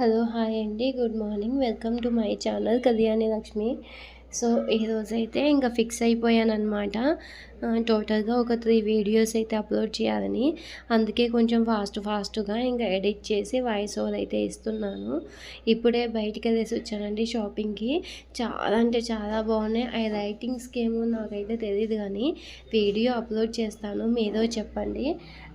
Hello hi అండి. Good morning. Welcome to my channel Kalyani Lakshmi. So ఈరోజైతే ఇంకా fix అయిపోయాను అనమాట టోటల్గా ఒక త్రీ వీడియోస్ అయితే అప్లోడ్ చేయాలని. అందుకే కొంచెం ఫాస్ట్ ఫాస్ట్గా ఇంకా ఎడిట్ చేసి వాయిస్ ఓవర్ అయితే ఇస్తున్నాను. ఇప్పుడే బయటికి వెళ్ళేసి వచ్చానండి షాపింగ్కి. చాలా అంటే చాలా బాగున్నాయి. ఆ రైటింగ్స్కి ఏమో నాకైతే తెలియదు కానీ వీడియో అప్లోడ్ చేస్తాను. మీరో చెప్పండి.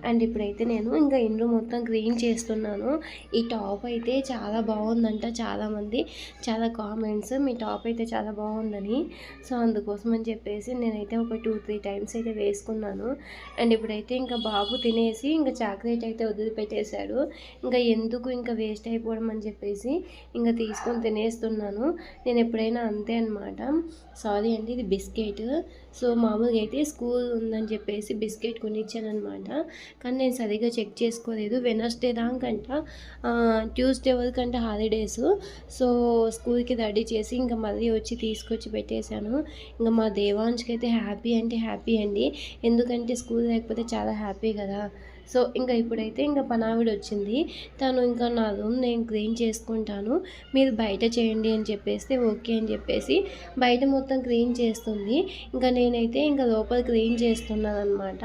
అండ్ ఇప్పుడైతే నేను ఇంకా ఇండ్లు మొత్తం క్లీన్ చేస్తున్నాను. ఈ టాప్ అయితే చాలా బాగుందంట చాలామంది. చాలా కామెంట్స్. మీ టాప్ అయితే చాలా బాగుందని. సో అందుకోసం అని చెప్పేసి నేనైతే ఒక టూ త్రీ టైమ్స్ అయితే వేసుకున్నాను. అండ్ ఇప్పుడైతే ఇంకా బాబు తినేసి ఇంకా చాక్లెట్ అయితే వదిలిపెట్టేశాడు. ఇంకా ఎందుకు ఇంకా వేస్ట్ అయిపోవడం అని చెప్పేసి ఇంకా తీసుకొని తినేస్తున్నాను. నేను ఎప్పుడైనా అంతే అనమాట సారీ అండి ఇది బిస్కెట్. సో మామూలుగా అయితే స్కూల్ ఉందని చెప్పేసి బిస్కెట్ కొనిచ్చానమాట కానీ నేను సరిగ్గా చెక్ చేసుకోలేదు. వెనస్డే దాకంట ట్యూస్డే వరకంటే హాలిడేస్. సో స్కూల్కి రెడీ చేసి ఇంకా మళ్ళీ వచ్చి తీసుకొచ్చి పెట్టేశాను. ఇంకా మా దేవాంశ్కి అయితే హ్యాపీ అంటే హ్యాపీ అండి. ఎందుకంటే స్కూల్ లేకపోతే చాలా హ్యాపీ కదా. సో ఇంకా ఇప్పుడైతే ఇంకా పనావిడ వచ్చింది. తను ఇంకా నా రూమ్ నేను క్లీన్ చేసుకుంటాను. మీరు బయట చేయండి అని చెప్పేస్తే ఓకే అని చెప్పేసి బయట మొత్తం క్లీన్ చేస్తుంది. ఇంకా నేనైతే ఇంకా లోపల క్లీన్ చేస్తున్నాను అనమాట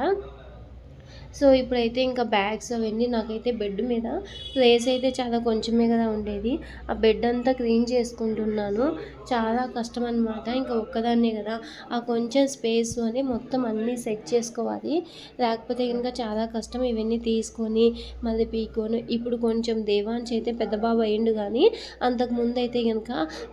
సో ఇప్పుడైతే ఇంకా బ్యాగ్స్ అవన్నీ నాకైతే బెడ్ మీద ప్లేస్ అయితే చాలా కొంచెమే కదా ఉండేది. ఆ బెడ్ అంతా క్లీన్ చేసుకుంటున్నాను. చాలా కష్టం అనమాట ఇంకా ఒక్కదాన్నే కదా. ఆ కొంచెం స్పేస్ అని మొత్తం అన్నీ సెట్ చేసుకోవాలి. లేకపోతే ఇంకా చాలా కష్టం ఇవన్నీ తీసుకొని మళ్ళీ పీకొని ఇప్పుడు కొంచెం దేవాన్స్ అయితే పెద్ద బాబు అయ్యిండు కానీ అంతకు ముందు అయితే కనుక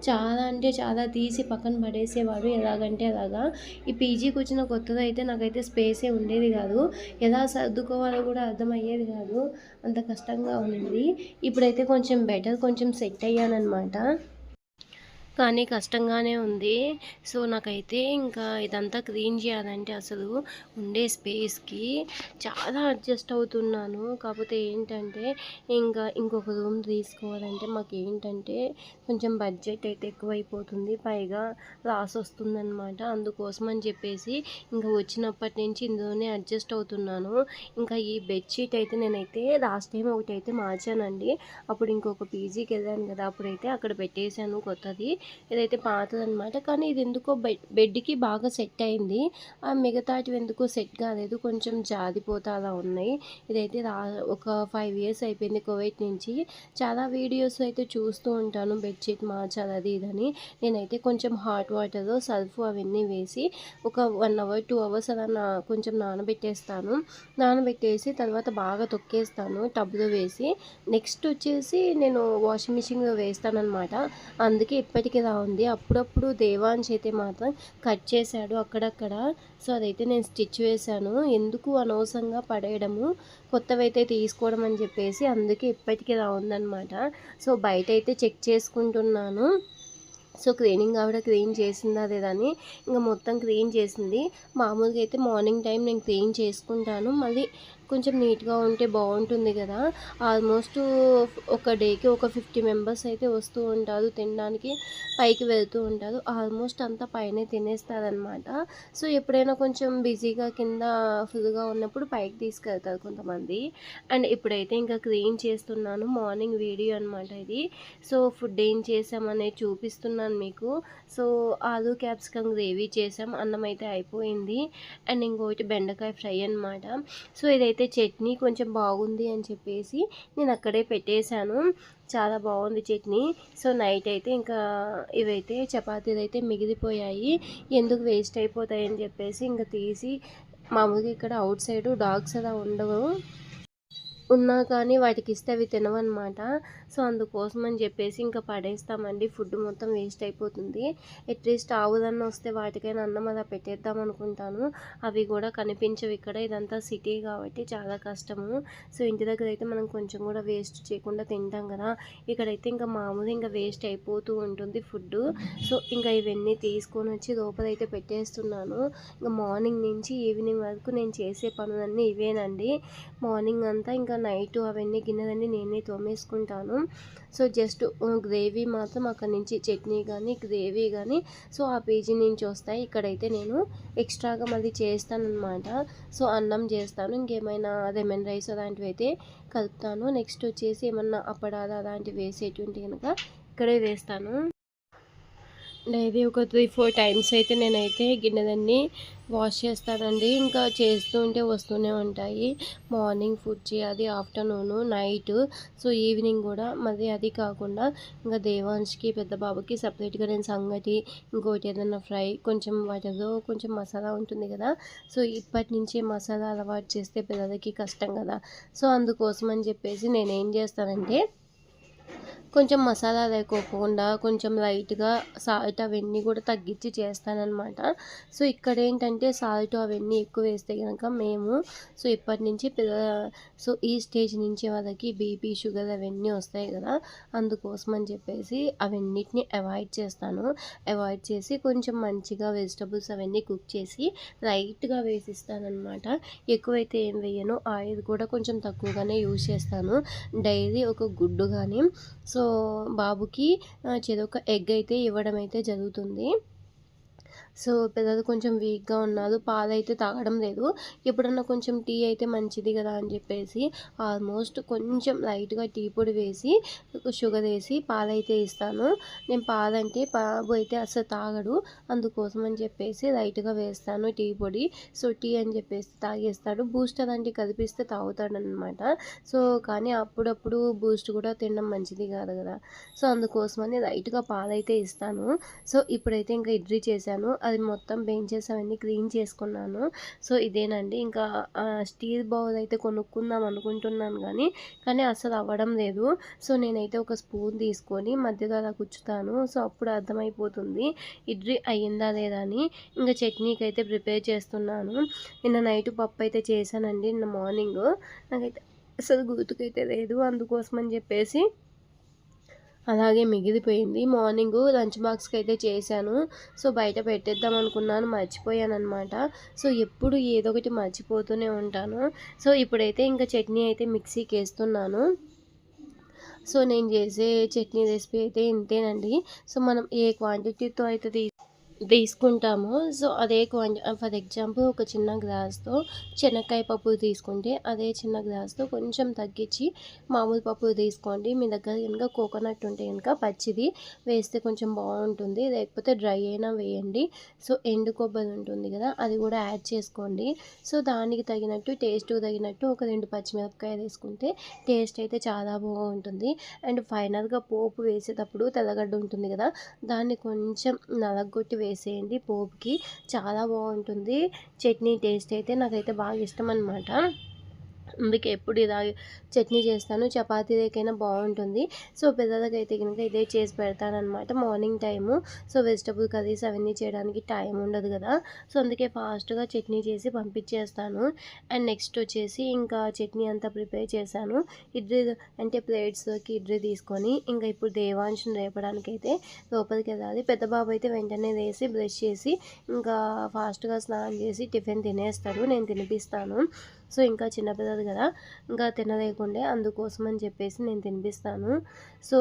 చాలా అంటే చాలా తీసి పక్కన పడేసేవాడు ఎలాగంటే అలాగా. ఈ పీజీకి వచ్చిన కొత్తది అయితే నాకైతే స్పేసే ఉండేది కాదు. ఎలా సర్దుకోవాలో కూడా అర్థమయ్యేది కాదు. అంత కష్టంగా ఉంది. ఇప్పుడైతే కొంచెం బెటర్ కొంచెం సెట్ అయ్యానమాట కానీ కష్టంగానే ఉంది. సో నాకైతే ఇంకా ఇదంతా క్లీన్ చేయాలంటే అసలు ఉండే స్పేస్కి చాలా అడ్జస్ట్ అవుతున్నాను. కాకపోతే ఏంటంటే ఇంకా ఇంకొక రూమ్ తీసుకోవాలంటే మాకు ఏంటంటే కొంచెం బడ్జెట్ అయితే ఎక్కువైపోతుంది. పైగా లాస్ వస్తుందన్నమాట. అందుకోసం అని చెప్పేసి ఇంకా వచ్చినప్పటి నుంచి ఇందులోనే అడ్జస్ట్ అవుతున్నాను. ఇంకా ఈ బెడ్షీట్ అయితే నేనైతే లాస్ట్ టైం ఒకటి అయితే మార్చానండి. అప్పుడు ఇంకొక పీజీకి వెళ్ళాను కదా అప్పుడైతే అక్కడ పెట్టేశాను కొత్తది. ఇదైతే పాతదనమాట కానీ ఇది ఎందుకో బెడ్ బెడ్కి బాగా సెట్ అయింది. ఆ మిగతాటివి ఎందుకో సెట్ కాలేదు. కొంచెం జారిపోతా అలా ఉన్నాయి. ఇదైతే రా ఒక ఫైవ్ ఇయర్స్ అయిపోయింది కోవిడ్ నుంచి. చాలా వీడియోస్ అయితే చూస్తూ ఉంటాను. బెడ్షీట్ మార్చాలి అది ఇదని. నేనైతే కొంచెం హాట్ వాటర్ సర్ఫ్ అవన్నీ వేసి ఒక వన్ అవర్ టూ అవర్స్ అలా నా కొంచెం నానబెట్టేస్తాను. నానబెట్టేసి తర్వాత బాగా తొక్కేస్తాను టబ్లో వేసి. నెక్స్ట్ వచ్చేసి నేను వాషింగ్ మిషన్లో వేస్తాను అనమాట అందుకే ఇప్పటికే ఇలా ఉంది. అప్పుడప్పుడు దేవాన్స్ అయితే మాత్రం కట్ చేశాడు అక్కడక్కడ. సో అదైతే నేను స్టిచ్ వేశాను. ఎందుకు అనవసరంగా పడేయడము? కొత్తవైతే తీసుకోవడం అని చెప్పేసి అందుకే ఇప్పటికీ ఇలా ఉందన్నమాట. సో బయట అయితే చెక్ చేసుకుంటున్నాను. సో క్లీనింగ్ ఆవిడ క్లీన్ చేసిందా లేదని ఇంకా మొత్తం క్లీన్ చేసింది. మామూలుగా అయితే మార్నింగ్ టైం నేను క్లీన్ చేసుకుంటాను. మళ్ళీ కొంచెం నీట్గా ఉంటే బాగుంటుంది కదా. ఆల్మోస్ట్ ఒక డేకి ఒక ఫిఫ్టీ మెంబర్స్ అయితే వస్తూ ఉంటారు తినడానికి పైకి వెళ్తూ ఉంటారు. ఆల్మోస్ట్ అంతా పైనే తినేస్తారనమాట సో ఎప్పుడైనా కొంచెం బిజీగా కింద ఫుల్గా ఉన్నప్పుడు పైకి తీసుకెళ్తారు కొంతమంది. అండ్ ఇప్పుడైతే ఇంకా క్లీన్ చేస్తున్నాను. మార్నింగ్ వీడియో అనమాట ఇది. సో ఫుడ్ ఏం చేసామనేది చూపిస్తున్నాను మీకు. సో ఆలు క్యాప్సికమ్ గ్రేవీ చేసాం. అన్నం అయితే అయిపోయింది. అండ్ ఇంకోటి బెండకాయ ఫ్రై అనమాట సో ఇదైతే అయితే చట్నీ కొంచెం బాగుంది అని చెప్పేసి నేను అక్కడే పెట్టేశాను. చాలా బాగుంది చట్నీ. సో నైట్ అయితే ఇంకా ఇవైతే చపాతీలు అయితే మిగిలిపోయాయి. ఎందుకు వేస్ట్ అయిపోతాయని చెప్పేసి ఇంకా తీసి మామూలుగా ఇక్కడ అవుట్ సైడ్ డాగ్స్ అలా ఉండవు. ఉన్నా కానీ వాటికి ఇస్తే అవి తినవన్నమాట. సో అందుకోసం అని చెప్పేసి ఇంకా పడేస్తామండి. ఫుడ్ మొత్తం వేస్ట్ అయిపోతుంది. అట్లీస్ట్ ఆవుదన్న వస్తే వాటికైనా అన్నం అలా పెట్టేద్దాం అనుకుంటాను. అవి కూడా కనిపించవు ఇక్కడ. ఇదంతా సిటీ కాబట్టి చాలా కష్టము. సో ఇంటి దగ్గర అయితే మనం కొంచెం కూడా వేస్ట్ చేయకుండా తింటాం కదా. ఇక్కడైతే ఇంకా మామూలు ఇంకా వేస్ట్ అయిపోతూ ఉంటుంది ఫుడ్ సో ఇంకా ఇవన్నీ తీసుకొని వచ్చి లోపలైతే పెట్టేస్తున్నాను. ఇంకా మార్నింగ్ నుంచి ఈవినింగ్ వరకు నేను చేసే పనులన్నీ ఇవేనండి. మార్నింగ్ అంతా ఇంకా నైట్ అవన్నీ గిన్నెలన్నీ నేనే తోమేసుకుంటాను. సో జస్ట్ గ్రేవీ మాత్రం అక్కడ నుంచి చట్నీ కానీ గ్రేవీ కానీ సో ఆ పేజీ నుంచి వస్తాయి. ఇక్కడైతే నేను ఎక్స్ట్రాగా మళ్ళీ చేస్తానమాట సో అన్నం చేస్తాను. ఇంకేమైనా లెమన్ రైస్ అలాంటివి అయితే కలుపుతాను. నెక్స్ట్ వచ్చేసి ఏమన్నా అప్పడాలు అలాంటివి వేసేటువంటి కనుక ఇక్కడే వేస్తాను. డైలీ ఒక త్రీ ఫోర్ టైమ్స్ అయితే నేనైతే గిన్నెలన్నీ వాష్ చేస్తానండి. ఇంకా చేస్తూ ఉంటే వస్తూనే ఉంటాయి. మార్నింగ్ ఫుడ్ చేయాలి ఆఫ్టర్నూన్ నైట్ సో ఈవినింగ్ కూడా మరి అది కాకుండా ఇంకా దేవాన్స్కి పెద్ద బాబుకి సపరేట్గా నేను సంగటి ఇంకోటి ఏదైనా ఫ్రై కొంచెం వాటిలో కొంచెం మసాలా ఉంటుంది కదా. సో ఇప్పటి నుంచే మసాలా అలవాటు చేస్తే పిల్లలకి కష్టం కదా. సో అందుకోసం అని చెప్పేసి నేను ఏం చేస్తానంటే కొంచెం మసాలా లేకోకుండా కొంచెం లైట్గా సాల్ట్ అవన్నీ కూడా తగ్గించి చేస్తానన్నమాట. సో ఇక్కడ ఏంటంటే సాల్ట్ అవన్నీ ఎక్కువ వేస్తే కనుక మేము సో ఇప్పటి నుంచి పిల్ల సో ఈ స్టేజ్ నుంచి వాళ్ళకి బీపీ షుగర్ అవన్నీ వస్తాయి కదా అందుకోసం అని చెప్పేసి అవన్నిటిని అవాయిడ్ చేస్తాను. అవాయిడ్ చేసి కొంచెం మంచిగా వెజిటబుల్స్ అవన్నీ కుక్ చేసి లైట్గా వేసిస్తానమాట ఎక్కువైతే ఏం వేయను ఆయిల్ కూడా కొంచెం తక్కువగానే యూజ్ చేస్తాను. డైలీ ఒక గుడ్డు కానీ సో బాబుకి చేదొక ఎగ్ అయితే ఇవ్వడం అయితే జరుగుతుంది. సో పిల్లలు కొంచెం వీక్గా ఉన్నారు పాలైతే తాగడం లేదు. ఎప్పుడన్నా కొంచెం టీ అయితే మంచిది కదా అని చెప్పేసి ఆల్మోస్ట్ కొంచెం లైట్గా టీ పొడి వేసి షుగర్ వేసి పాలైతే ఇస్తాను. నేను పాలంటే బాబు అయితే అసలు తాగడు. అందుకోసం అని చెప్పేసి లైట్గా వేస్తాను టీ పొడి. సో టీ అని చెప్పేసి తాగేస్తాడు. బూస్ట్ అలాంటివి కలిపిస్తే తాగుతాడనమాట సో కానీ అప్పుడప్పుడు బూస్ట్ కూడా తినడం మంచిది కాదు కదా. సో అందుకోసమని లైట్గా పాలైతే ఇస్తాను. సో ఇప్పుడైతే ఇంకా ఇడ్లీ చేశాను. అది మొత్తం బెంచెస్ అవన్నీ క్లీన్ చేసుకున్నాను. సో ఇదేనండి. ఇంకా స్టీల్ బౌల్ అయితే కొనుక్కుందాం అనుకుంటున్నాను కానీ కానీ అసలు అవ్వడం లేదు. సో నేనైతే ఒక స్పూన్ తీసుకొని మధ్యలో అలా కూర్చుతాను సో అప్పుడు అర్థమైపోతుంది. ఇడ్లీ అయ్యిందా లేదా అని. ఇంకా చట్నీకి అయితే ప్రిపేర్ చేస్తున్నాను. నిన్న నైట్ పప్పు అయితే చేశానండి నిన్న మార్నింగ్. నాకైతే అసలు గుర్తుకైతే లేదు. అందుకోసం అని చెప్పేసి అలాగే మిగిలిపోయింది. మార్నింగ్ లంచ్ బాక్స్కి అయితే చేశాను. సో బయట పెట్టేద్దాం అనుకున్నాను. మర్చిపోయాను అనమాట సో ఎప్పుడు ఏదో ఒకటి మర్చిపోతూనే ఉంటాను. సో ఇప్పుడైతే ఇంకా చట్నీ అయితే మిక్సీకి వేస్తున్నాను. సో నేను చేసే చట్నీ రెసిపీ అయితే ఇంతేనండి. సో మనం ఏ క్వాంటిటీతో అయితే తీసుకుంటాము. సో అదే క్వాంటి ఫర్ ఎగ్జాంపుల్ ఒక చిన్న గ్లాస్తో శనక్కాయ పప్పు తీసుకుంటే అదే చిన్న గ్లాస్తో కొంచెం తగ్గించి మామూలు పప్పు తీసుకోండి. మీ దగ్గర కనుక కోకోనట్ ఉంటే కనుక పచ్చిది వేస్తే కొంచెం బాగుంటుంది. లేకపోతే డ్రై అయినా వేయండి. సో ఎండు కొబ్బరి ఉంటుంది కదా అది కూడా యాడ్ చేసుకోండి. సో దానికి తగినట్టు టేస్ట్ తగినట్టు ఒక రెండు పచ్చిమిరపకాయ వేసుకుంటే టేస్ట్ అయితే చాలా బాగుంటుంది. అండ్ ఫైనల్గా పోపు వేసేటప్పుడు తెల్లగడ్డ ఉంటుంది కదా దాన్ని కొంచెం నలగొట్టి వేసేయండి పోపుకి. చాలా బాగుంటుంది. చట్నీ టేస్ట్ అయితే నాకైతే బాగా ఇష్టం అనమాట అందుకే ఎప్పుడు ఇలా చట్నీ చేస్తాను చపాతీలకైనా బాగుంటుంది. సో పిల్లలకైతే కనుక ఇదే చేసి పెడతానమాట morning time. So vegetable curries అవన్నీ చేయడానికి టైం ఉండదు కదా. సో అందుకే ఫాస్ట్గా చట్నీ చేసి పంపించేస్తాను. అండ్ నెక్స్ట్ వచ్చేసి ఇంకా చట్నీ అంతా ప్రిపేర్ చేశాను. ఇడ్లీ అంటే ప్లేట్స్లోకి ఇడ్లీ తీసుకొని ఇంకా ఇప్పుడు దేవాంశం రేపడానికి అయితే లోపలికి వెళ్ళాలి. పెద్ద బాబు అయితే వెంటనే వేసి బ్రష్ చేసి ఇంకా ఫాస్ట్గా స్నానం చేసి టిఫిన్ తినేస్తాడు. నేను తినిపిస్తాను. సో ఇంకా చిన్నపిల్లలు కదా ఇంకా తినలేకుండే అందుకోసం అని చెప్పేసి నేను తినిపిస్తాను. సో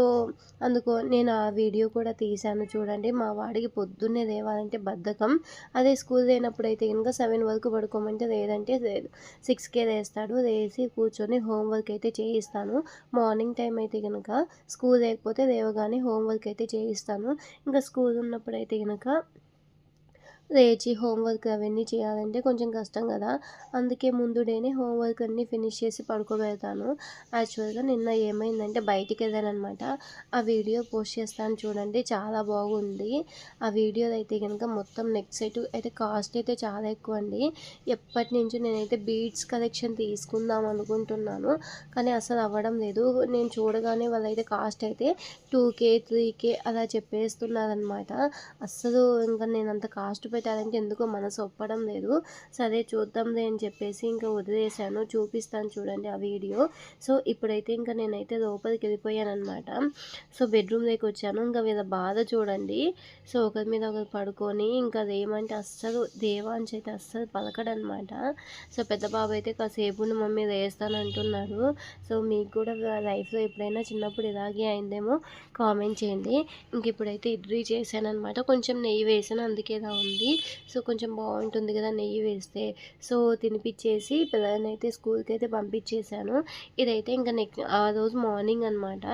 అందుకో నేను ఆ వీడియో కూడా తీశాను చూడండి మా వాడికి పొద్దున్నే లేవాలంటే బద్ధకం. అదే స్కూల్ లేనప్పుడు అయితే కనుక సెవెన్ వరకు పడుకోమంటే లేదంటే లేదు. సిక్స్కే లేస్తాడు లేచి కూర్చొని హోంవర్క్ అయితే చేయిస్తాను. మార్నింగ్ టైం అయితే కనుక స్కూల్ లేకపోతే లేవగానే హోంవర్క్ అయితే చేయిస్తాను. ఇంకా స్కూల్ ఉన్నప్పుడు అయితే కనుక లేచి హోంవర్క్ అవన్నీ చేయాలంటే కొంచెం కష్టం కదా. అందుకే ముందు డేనే హోంవర్క్ అన్నీ ఫినిష్ చేసి పడుకోబెడతాను. యాక్చువల్గా నిన్న ఏమైందంటే బయటికి వెళ్ళానమాట ఆ వీడియో పోస్ట్ చేస్తాను చూడండి చాలా బాగుంది. ఆ వీడియోలో అయితే కనుక మొత్తం నెక్ సెట్ అయితే కాస్ట్ అయితే చాలా ఎక్కువ అండి ఎప్పటి నుంచి నేనైతే బీడ్స్ కలెక్షన్ తీసుకుందాం అనుకుంటున్నాను కానీ అసలు అవ్వడం లేదు. నేను చూడగానే వాళ్ళైతే కాస్ట్ అయితే టూ కే త్రీ కే అలా చెప్పేస్తున్నారనమాట అస్సలు ఇంకా నేను అంత కాస్ట్ పెట్టాలంటే ఎందుకో మనసు ఒప్పడం లేదు. సరే చూద్దాంలే అని చెప్పేసి ఇంకా వదిలేసాను చూపిస్తాను చూడండి ఆ వీడియో. సో ఇప్పుడైతే ఇంకా నేనైతే లోపలికి వెళ్ళిపోయాను అనమాట సో బెడ్రూమ్లోకి వచ్చాను. ఇంకా వీళ్ళ బాధ చూడండి. సో ఒకరి మీద ఒకరు పడుకొని ఇంకా రేమంటే అస్సలు దేవాంశ్ అయితే అస్సలు పలకడనమాట సో పెద్ద బాబు అయితే కాసేపు మమ్మీ వేస్తాను అంటున్నాడు. సో మీకు కూడా లైఫ్లో ఎప్పుడైనా చిన్నప్పుడు ఇలాగే అయిందేమో కామెంట్ చేయండి. ఇంక ఇప్పుడైతే ఇడ్లీ చేశాను అనమాట కొంచెం నెయ్యి వేసాను. అందుకే ఇలా ఉంది. సో కొంచెం బాగుంటుంది కదా నెయ్యి వేస్తే. సో తినిపించేసి పిల్లలనైతే స్కూల్కి అయితే పంపించేశాను ఇదైతే ఇంకా నెక్స్ట్ ఆ రోజు మార్నింగ్ అనమాట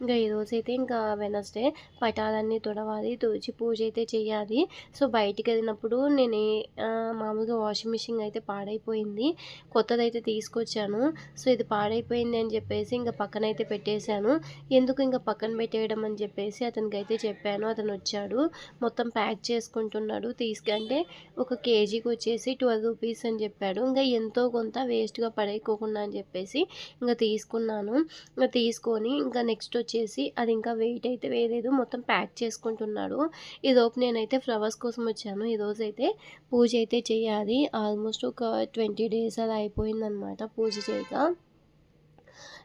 ఇంకా ఈ రోజు అయితే ఇంకా వెనస్డే పటాలన్నీ తుడవాలి తుడిచి పూజ అయితే చేయాలి. సో బయటికి వెళ్ళినప్పుడు నేను మామూలుగా వాషింగ్ మిషన్ అయితే పాడైపోయింది. కొత్తదైతే తీసుకొచ్చాను. సో ఇది పాడైపోయింది అని చెప్పేసి ఇంకా పక్కన అయితే పెట్టేశాను. ఎందుకు ఇంకా పక్కన పెట్టేయడం అని చెప్పేసి అతనికి అయితే చెప్పాను. అతను వచ్చాడు మొత్తం ప్యాక్ చేసుకుంటున్నాడు తీసు అంటే ఒక కేజీకి వచ్చేసి ట్వెల్వ్ రూపీస్ అని చెప్పాడు. ఇంకా ఎంతో కొంత వేస్ట్గా పడేయకోకుండా అని చెప్పేసి ఇంకా తీసుకున్నాను. ఇంకా తీసుకొని ఇంకా నెక్స్ట్ వచ్చేసి అది ఇంకా వెయిట్ అయితే వేయలేదు. మొత్తం ప్యాక్ చేసుకుంటున్నాడు. ఈరోపు నేనైతే ఫ్లవర్స్ కోసం వచ్చాను. ఈరోజు అయితే పూజ అయితే చేయాలి. ఆల్మోస్ట్ ఒక ట్వంటీ డేస్ అలా అయిపోయిందనమాట పూజ చేయక.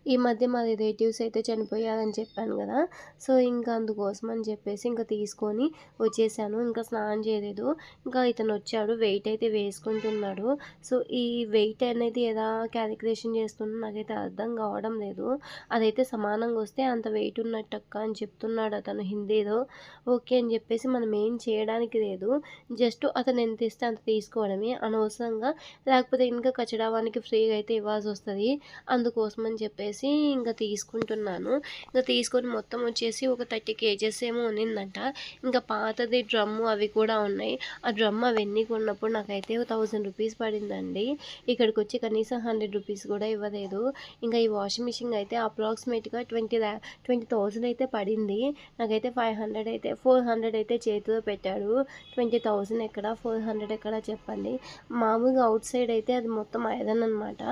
ఈ మధ్య మా రిలేటివ్స్ అయితే చనిపోయారని చెప్పాను కదా. సో ఇంకా అందుకోసం అని చెప్పేసి ఇంకా తీసుకొని వచ్చేసాను. ఇంకా స్నానం చేయలేదు. ఇంకా ఇతను వచ్చాడు. వెయిట్ అయితే వేసుకుంటున్నాడు. సో ఈ వెయిట్ అనేది ఎలా క్యాలిక్యులేషన్ చేస్తుందో నాకైతే అర్థం కావడం లేదు. అదైతే సమానంగా వస్తే అంత వెయిట్ ఉన్నట్టక్క అని చెప్తున్నాడు అతను హిందీలో. ఓకే అని చెప్పేసి మనం ఏం చేయడానికి లేదు. జస్ట్ అతను ఎంత ఇస్తే అంత తీసుకోవడమే. అనవసరంగా. లేకపోతే ఇంకా కచడావానికి ఫ్రీగా అయితే ఇవ్వాల్సి వస్తుంది. అందుకోసం అని చెప్పేసి ఇంకా తీసుకుంటున్నాను. ఇంకా తీసుకొని మొత్తం వచ్చేసి ఒక థర్టీ కేజెస్ ఏమో ఉన్నిందంట. ఇంకా పాతది డ్రమ్ము అవి కూడా ఉన్నాయి. ఆ డ్రమ్ అవన్నీ కొన్నప్పుడు నాకైతే థౌజండ్ రూపీస్ పడిందండి. ఇక్కడికి వచ్చి కనీసం హండ్రెడ్ రూపీస్ కూడా ఇవ్వలేదు. ఇంకా ఈ వాషింగ్ మిషన్ అయితే అప్రాక్సిమేట్గా ట్వంటీ ట్వంటీ థౌజండ్ అయితే పడింది. నాకైతే ఫైవ్ హండ్రెడ్ అయితే ఫోర్ హండ్రెడ్ అయితే చేతిలో పెట్టాడు. ట్వంటీ థౌజండ్ ఎక్కడ ఫోర్ హండ్రెడ్ ఎక్కడ చెప్పండి. మామూలుగా అవుట్ సైడ్ అయితే అది మొత్తం ఐరన్ అనమాట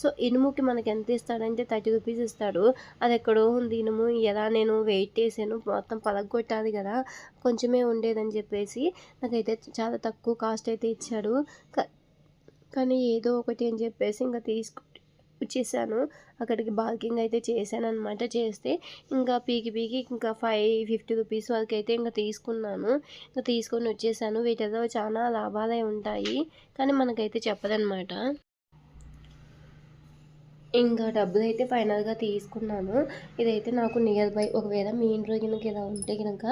సో ఇనుముకి మనకి ఎంత ఇస్తాడంటే థర్టీ రూపీస్ ఇస్తాడు. అది ఎక్కడో ఉంది. ఇనుము ఎలా నేను వెయిట్ చేసాను మొత్తం పలగొట్టాలి కదా. కొంచెమే ఉండేదని చెప్పేసి నాకైతే చాలా తక్కువ కాస్ట్ అయితే ఇచ్చాడు. కా- కానీ ఏదో ఒకటి అని చెప్పేసి ఇంకా తీసుకు వచ్చేసాను అక్కడికి బార్కింగ్ అయితే చేశాను అనమాట చేస్తే ఇంకా పీకి పీకి ఇంకా ఫైవ్ ఫిఫ్టీ రూపీస్ వరకు అయితే ఇంకా తీసుకున్నాను. ఇంకా తీసుకొని వచ్చేసాను. వీటిలో చాలా లాభాలే ఉంటాయి. కానీ మనకైతే చెప్పదనమాట ఇంకా డబ్బులు అయితే ఫైనల్గా తీసుకున్నాను. ఇదైతే నాకు నియర్ బై ఒకవేళ మీ ఇంట్లో కనుక ఇలా ఉంటే కనుక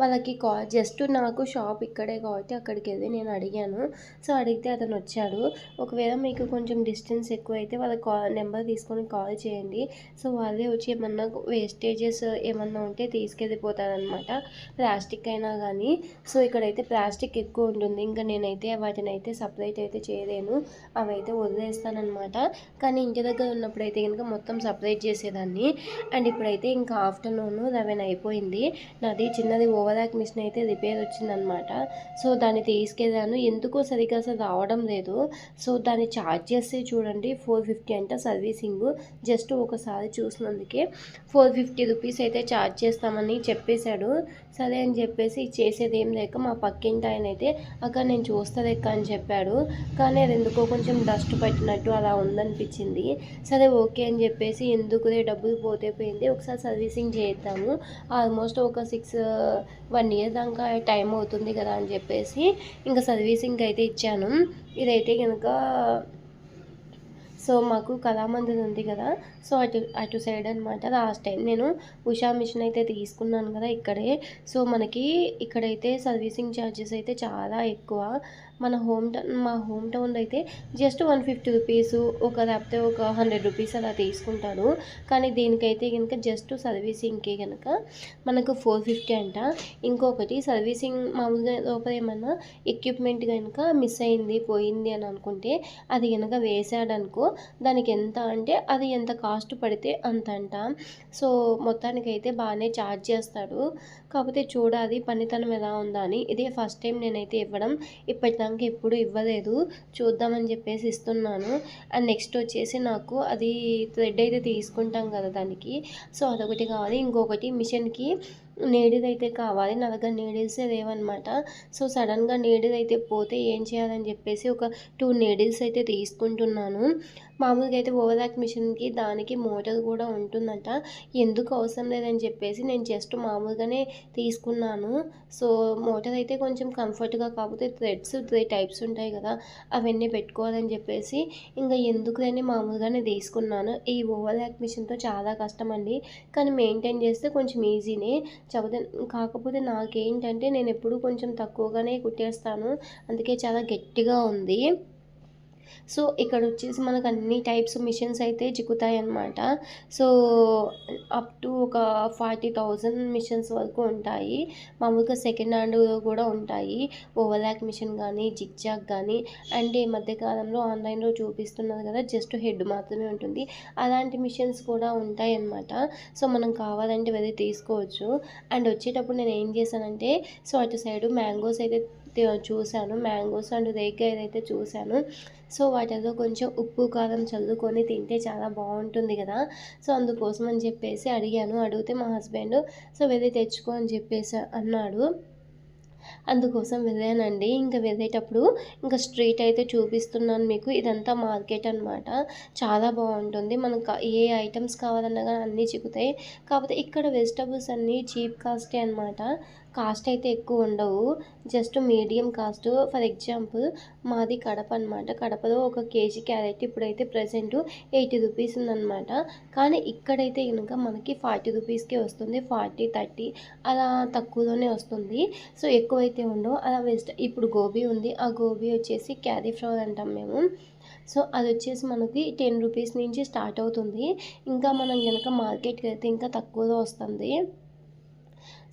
వాళ్ళకి కా జస్ట్ నాకు షాప్ ఇక్కడే కాబట్టి అక్కడికి వెళ్ళి నేను అడిగాను. సో అడిగితే అతను వచ్చాడు. ఒకవేళ మీకు కొంచెం డిస్టెన్స్ ఎక్కువ అయితే వాళ్ళ కా నెంబర్ తీసుకొని కాల్ చేయండి. సో వాళ్ళే వచ్చి ఏమన్నా వేస్టేజెస్ ఏమన్నా ఉంటే తీసుకెళ్ళిపోతారనమాట. ప్లాస్టిక్ అయినా కానీ సో ఇక్కడైతే ప్లాస్టిక్ ఎక్కువ ఉంటుంది. ఇంకా నేనైతే వాటిని అయితే సపరేట్ అయితే చేయలేను. అవైతే వదిలేస్తానమాట కానీ ఇంటి దగ్గర ఉన్న ఉన్నప్పుడైతే కనుక మొత్తం సపరేట్ చేసేదాన్ని. అండ్ ఇప్పుడైతే ఇంకా ఆఫ్టర్నూన్ లెవెన్ అయిపోయింది. నాది చిన్నది ఓవరాక్ మిషన్ అయితే రిపేర్ వచ్చిందనమాట సో దాన్ని తీసుకెళ్ళాను. ఎందుకో సరిగ్గా అసలు రావడం లేదు. సో దాన్ని ఛార్జ్ చేస్తే చూడండి ఫోర్ ఫిఫ్టీ అంట సర్వీసింగ్. జస్ట్ ఒకసారి చూసినందుకే ఫోర్ ఫిఫ్టీ రూపీస్ అయితే ఛార్జ్ చేస్తామని చెప్పేశాడు. సరే అని చెప్పేసి చేసేది ఏం లేక మా పక్కింటి ఆయన అయితే అక్కడ నేను చూస్తా లెక్క అని చెప్పాడు. కానీ అది ఎందుకో కొంచెం డస్ట్ పెట్టినట్టు అలా ఉందనిపించింది. సరే ఓకే అని చెప్పేసి ఎందుకులే డబ్బులు పోతే పోయింది ఒకసారి సర్వీసింగ్ చేద్దాము. ఆల్మోస్ట్ ఒక సిక్స్ వన్ ఇయర్ దాకా టైం అవుతుంది కదా అని చెప్పేసి ఇంకా సర్వీసింగ్ అయితే ఇచ్చాను. ఇదైతే కనుక సో మాకు కళామందిర్ ఉంది కదా సో అటు అటు సైడ్ అనమాట లాస్ట్ టైం నేను ఉషా మిషన్ అయితే తీసుకున్నాను కదా ఇక్కడే. సో మనకి ఇక్కడైతే సర్వీసింగ్ ఛార్జెస్ అయితే చాలా ఎక్కువ. మన హోమ్ టౌన్ మా హోమ్ టౌన్లో అయితే జస్ట్ వన్ ఫిఫ్టీ రూపీస్ ఒక లేకపోతే ఒక హండ్రెడ్ రూపీస్ అలా తీసుకుంటారు. కానీ దీనికైతే కనుక జస్ట్ సర్వీసింగ్కి కనుక మనకు ఫోర్ ఫిఫ్టీ అంట. ఇంకొకటి సర్వీసింగ్ మామూలుగా లోపల ఏమన్నా ఎక్విప్మెంట్ కనుక మిస్ అయింది పోయింది అని అనుకుంటే అది కనుక వేసాడనుకో దానికి ఎంత అంటే అది ఎంత కాస్ట్ పడితే అంత అంట సో మొత్తానికైతే బాగానే ఛార్జ్ చేస్తాడు. కాకపోతే చూడాలి పనితనం ఎలా ఉందా అని. ఇదే ఫస్ట్ టైం నేనైతే ఇవ్వడం. ఇప్పటిదాకా ఎప్పుడు ఇవ్వలేదు. చూద్దామని చెప్పేసి ఇస్తున్నాను. అండ్ నెక్స్ట్ వచ్చేసి నాకు అది థ్రెడ్ అయితే తీసుకుంటాం కదా దానికి. సో అదొకటి కావాలి. ఇంకొకటి మిషన్కి నీడిల్ అయితే కావాలి. నా దగ్గర నీడిల్సే లేవన్నమాట. సో సడన్గా నీడిల్ అయితే పోతే ఏం చేయాలని చెప్పేసి ఒక టూ నీడిల్స్ అయితే తీసుకుంటున్నాను. మామూలుగా అయితే ఓవరాక్ మిషన్కి దానికి మోటార్ కూడా ఉంటుందట. ఎందుకు అవసరం లేదని చెప్పేసి నేను జస్ట్ మామూలుగానే తీసుకున్నాను. సో మోటార్ అయితే కొంచెం కంఫర్ట్గా కాకపోతే థ్రెడ్స్ త్రీ టైప్స్ ఉంటాయి కదా అవన్నీ పెట్టుకోవాలని చెప్పేసి ఇంకా ఎందుకులని మామూలుగానే తీసుకున్నాను. ఈ ఓవరాక్ మిషన్తో చాలా కష్టం అండి కానీ మెయింటైన్ చేస్తే కొంచెం ఈజీనే. కాకపోతే కాకపోతే నాకేంటంటే నేను ఎప్పుడు కొంచెం తక్కువగానే కుట్టేస్తాను. అందుకే చాలా గట్టిగా ఉంది. సో ఇక్కడ వచ్చేసి మనకు అన్ని టైప్స్ మిషన్స్ అయితే చిక్కుతాయి అన్నమాట సో అప్ టు ఒక ఫార్టీ థౌజండ్ మిషన్స్ వరకు ఉంటాయి. మామూలుగా సెకండ్ హ్యాండ్ కూడా ఉంటాయి. ఓవర్లాక్ మిషన్ కానీ జిగ్జాగ్ కానీ అండ్ ఈ మధ్యకాలంలో ఆన్లైన్లో చూపిస్తున్నారు కదా జస్ట్ హెడ్ మాత్రమే ఉంటుంది. అలాంటి మిషన్స్ కూడా ఉంటాయి అన్నమాట సో మనం కావాలంటే వెళ్ళి తీసుకోవచ్చు. అండ్ వచ్చేటప్పుడు నేను ఏం చేశానంటే సో అటు సైడ్ మ్యాంగోస్ అయితే చూశాను. మ్యాంగోస్ అండ్ రేగ్గాయలు అయితే చూశాను సో వాటిలో కొంచెం ఉప్పు కారం చల్లుకొని తింటే చాలా బాగుంటుంది కదా. సో అందుకోసం అని చెప్పేసి అడిగాను. అడిగితే మా హస్బెండ్ సో వెళ్ళి తెచ్చుకో అని చెప్పేసి అన్నాడు. అందుకోసం వెళ్ళానండి. ఇంకా వెళ్ళేటప్పుడు ఇంకా స్ట్రీట్ అయితే చూపిస్తున్నాను మీకు. ఇదంతా మార్కెట్ అనమాట చాలా బాగుంటుంది. మనకు ఏ ఐటమ్స్ కావాలన్నా కానీ అన్నీ చిక్కుతాయి. కాకపోతే ఇక్కడ వెజిటబుల్స్ అన్నీ చీప్ కాస్టే అనమాట కాస్ట్ అయితే ఎక్కువ ఉండవు. Just medium cost. For example మాది కడప అనమాట కడపలో ఒక కేజీ క్యారెట్ ఇప్పుడైతే ప్రజెంట్ ఎయిటీ రూపీస్ ఉందన్నమాట. కానీ ఇక్కడైతే కనుక మనకి ఫార్టీ రూపీస్కే వస్తుంది. ఫార్టీ థర్టీ అలా తక్కువలోనే వస్తుంది. సో ఎక్కువైతే ఉండవు. అలా వెస్ట్. ఇప్పుడు గోబీ ఉంది. ఆ గోబీ వచ్చేసి క్యారీ ఫ్లవర్ అంటాం మేము. సో అది వచ్చేసి మనకి టెన్ రూపీస్ నుంచి స్టార్ట్ అవుతుంది. ఇంకా మనం కనుక మార్కెట్కి అయితే ఇంకా తక్కువలో వస్తుంది.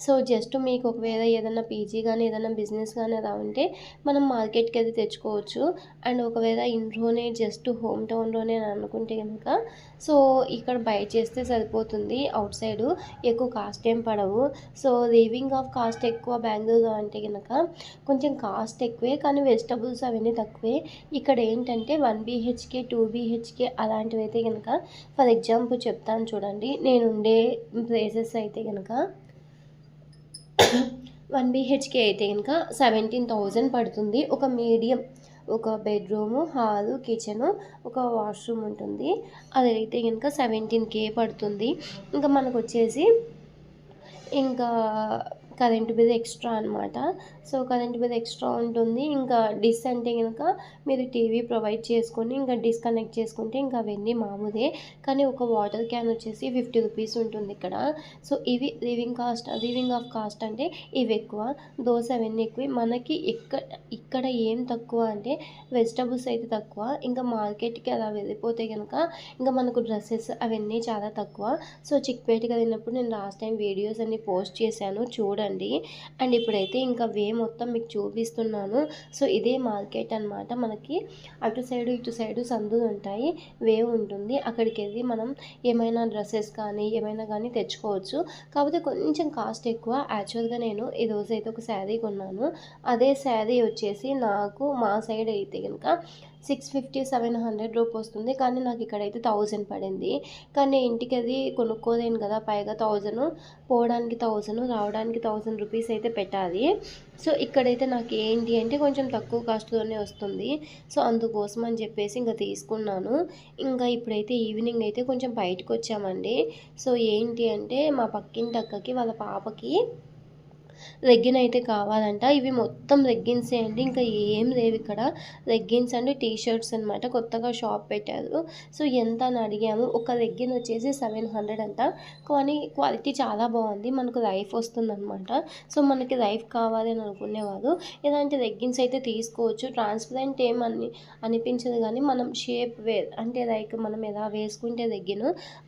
సో జస్ట్ మీకు ఒకవేళ ఏదైనా పీజీ కానీ ఏదైనా బిజినెస్ కానీ అలా ఉంటే మనం మార్కెట్కి అది తెచ్చుకోవచ్చు. అండ్ ఒకవేళ ఇంట్లోనే జస్ట్ హోమ్ టౌన్లోనే అనుకుంటే కనుక సో ఇక్కడ బై చేస్తే సరిపోతుంది. అవుట్ సైడ్ ఎక్కువ కాస్ట్ ఏం పడవు. సో లీవింగ్ ఆఫ్ కాస్ట్ ఎక్కువ బెంగళూరులో అంటే కనుక కొంచెం కాస్ట్ ఎక్కువే కానీ వెజిటబుల్స్ అవన్నీ తక్కువే. ఇక్కడ ఏంటంటే వన్ బీహెచ్కే టూ బీహెచ్కే అలాంటివి అయితే కనుక ఫర్ ఎగ్జాంపుల్ చెప్తాను చూడండి. నేను ఉండే ప్లేసెస్ అయితే కనుక వన్ బీహెచ్కే అయితే ఇంకా సెవెంటీన్ థౌజండ్ పడుతుంది. ఒక మీడియం ఒక బెడ్రూము హాలు కిచెను ఒక వాష్రూమ్ ఉంటుంది. అది అయితే కనుక సెవెంటీన్ కే పడుతుంది. ఇంకా మనకు వచ్చేసి ఇంకా కరెంటు బిల్ ఎక్స్ట్రా అనమాట సో కరెంటు బిల్ ఎక్స్ట్రా ఉంటుంది. ఇంకా డిస్ అంటే కనుక మీరు టీవీ ప్రొవైడ్ చేసుకొని ఇంకా డిస్కనెక్ట్ చేసుకుంటే ఇంకా అవన్నీ మామూలే. కానీ ఒక వాటర్ క్యాన్ వచ్చేసి ఫిఫ్టీ రూపీస్ ఉంటుంది ఇక్కడ. సో ఇవి living cost living of cost అంటే ఇవి ఎక్కువ. దోశ అవన్నీ ఎక్కువ. మనకి ఇక్కడ ఇక్కడ ఏం తక్కువ అంటే వెజిటబుల్స్ అయితే తక్కువ. ఇంకా మార్కెట్కి అలా వెళ్ళిపోతే కనుక ఇంకా మనకు డ్రెస్సెస్ అవన్నీ చాలా తక్కువ. సో చిక్పేటగా వెళ్ళినప్పుడు నేను లాస్ట్ టైం వీడియోస్ అన్ని పోస్ట్ చేశాను. చూడండి. అండ్. ఇప్పుడైతే ఇంకా వే మొత్తం మీకు చూపిస్తున్నాను. సో ఇదే మార్కెట్ అనమాట మనకి. అటు సైడు ఇటు సైడు సందులు ఉంటాయి. వే ఉంటుంది. అక్కడికి వెళ్ళి మనం ఏమైనా డ్రెస్సెస్ కానీ ఏమైనా కానీ తెచ్చుకోవచ్చు. కాకపోతే కొంచెం కాస్ట్ ఎక్కువ. యాక్చువల్గా నేను ఈ రోజు అయితే ఒక శారీ కొన్నాను. అదే శారీ వచ్చేసి నాకు మా సైడ్ అయితే కనుక six fifty seven hundred rupee వస్తుంది. కానీ నాకు ఇక్కడైతే థౌజండ్ పడింది. కానీ ఇంటికి అది కొనుక్కోలేను కదా పైగా థౌజండ్ పోవడానికి థౌజండ్ రావడానికి థౌజండ్ రూపీస్ అయితే పెట్టాలి. సో ఇక్కడైతే నాకు ఏంటి అంటే కొంచెం తక్కువ కాస్ట్లోనే వస్తుంది. సో అందుకోసం అని చెప్పేసి ఇంకా తీసుకున్నాను. ఇంకా ఇప్పుడైతే ఈవినింగ్ అయితే కొంచెం బయటకు వచ్చామండి సో ఏంటి అంటే మా పక్కింటి అక్కకి వాళ్ళ పాపకి రెగ్గిన్ అయితే కావాలంట. ఇవి మొత్తం లెగ్గిన్సే అండి. ఇంకా ఏం లేవు ఇక్కడ. రెగ్గిన్స్ అండ్ టీ షర్ట్స్ అనమాట కొత్తగా షాప్ పెట్టారు. సో ఎంత అని అడిగాము. ఒక రెగ్గిన్ వచ్చేసి సెవెన్ హండ్రెడ్ అంట. కానీ క్వాలిటీ చాలా బాగుంది. మనకు లైఫ్ వస్తుందన్నమాట. సో మనకి లైఫ్ కావాలి అని అనుకునేవారు. ఇలాంటి లెగ్గిన్స్ అయితే తీసుకోవచ్చు. ట్రాన్స్పరెంట్ ఏమని అనిపించదు కానీ మనం షేప్ వే అంటే లైక్ మనం ఎలా వేసుకుంటే లెగ్గిన్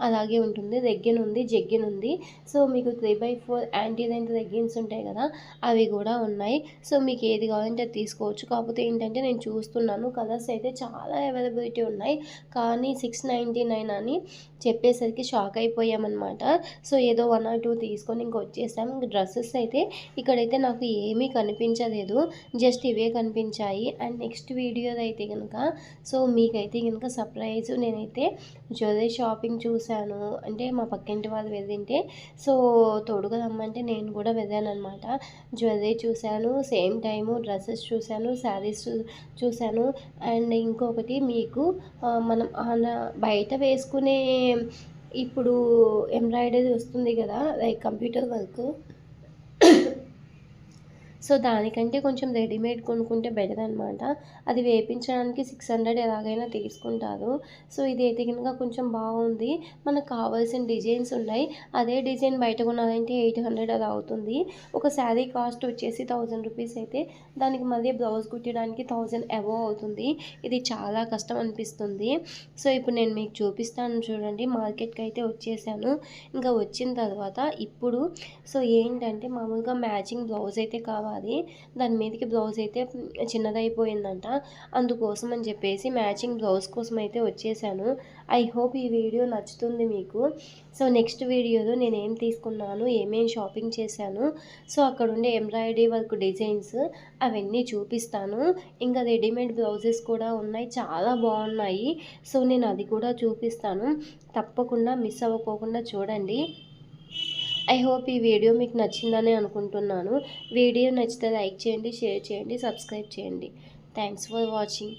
అలాగే ఉంటుంది. లెగ్గిన్ ఉంది జగ్గిన్ ఉంది. సో మీకు త్రీ బై ఫోర్ యాంటీ లైన్ లెగ్గిన్స్ ఉంటాయి ఉంటాయి కదా అవి కూడా ఉన్నాయి. సో మీకు ఏది కావాలంటే అది తీసుకోవచ్చు. కాకపోతే ఏంటంటే నేను చూస్తున్నాను కలర్స్ అయితే చాలా అవైలబిలిటీ ఉన్నాయి. కానీ సిక్స్ నైంటీ నైన్ అని చెప్పేసరికి షాక్ అయిపోయామన్నమాట. సో ఏదో వన్ ఆర్ టూ తీసుకొని ఇంక వచ్చేసాం. ఇంక డ్రెస్సెస్ అయితే ఇక్కడైతే నాకు ఏమీ కనిపించలేదు. జస్ట్ ఇవే కనిపించాయి. అండ్ నెక్స్ట్ వీడియోది అయితే కనుక సో మీకైతే కనుక సర్ప్రైజ్. నేనైతే జ్యువెలరీ షాపింగ్ చూశాను. అంటే మా పక్కింటి వాళ్ళు వెళ్ళింటే సో తోడుగా రమ్మంటే నేను కూడా వెళ్ళాను అనమాట జ్యువెలరీ చూశాను సేమ్ టైము డ్రెస్సెస్ చూశాను శారీస్ చూశాను. అండ్ ఇంకొకటి మీకు మనం బయట వేసుకునే ఇప్పుడు ఎంబ్రాయిడరీ వస్తుంది కదా లైక్ కంప్యూటర్ వర్క్. సో దానికంటే కొంచెం రెడీమేడ్ కొనుక్కుంటే బెటర్ అనమాట అది వేపించడానికి సిక్స్ హండ్రెడ్ ఎలాగైనా తీసుకుంటారు. సో ఇది అయితే కనుక కొంచెం బాగుంది. మనకు కావాల్సిన డిజైన్స్ ఉన్నాయి. అదే డిజైన్ బయట కొనాలంటే ఎయిట్ హండ్రెడ్ అది అవుతుంది. ఒక శారీ కాస్ట్ వచ్చేసి థౌజండ్ రూపీస్ అయితే దానికి మళ్ళీ బ్లౌజ్ కుట్టడానికి థౌజండ్ అబోవ్ అవుతుంది. ఇది చాలా కష్టం అనిపిస్తుంది. సో ఇప్పుడు నేను మీకు చూపిస్తాను చూడండి. మార్కెట్కి అయితే వచ్చేసాను. ఇంకా వచ్చిన తర్వాత ఇప్పుడు సో ఏంటంటే మామూలుగా మ్యాచింగ్ బ్లౌజ్ అయితే కావాలి. అది. దాని మీదకి బ్లౌజ్ అయితే చిన్నదైపోయిందంట. అందుకోసం అని చెప్పేసి మ్యాచింగ్ బ్లౌజ్ కోసం అయితే వచ్చేసాను. ఐ హోప్ ఈ వీడియో నచ్చుతుంది మీకు. సో నెక్స్ట్ వీడియోలో నేను ఏం తీసుకున్నాను ఏమేం షాపింగ్ చేశాను సో అక్కడ ఉండే ఎంబ్రాయిడరీ వర్క్ డిజైన్స్ అవన్నీ చూపిస్తాను. ఇంకా రెడీమేడ్ బ్లౌజెస్ కూడా ఉన్నాయి చాలా బాగున్నాయి. సో నేను అది కూడా చూపిస్తాను. తప్పకుండా మిస్ అవ్వకోకుండా చూడండి. ఐ హోప్ ఈ వీడియో మీకు నచ్చిందని అనుకుంటున్నాను. వీడియో నచ్చితే లైక్ చేయండి షేర్ చేయండి సబ్స్క్రైబ్ చేయండి. Thanks for watching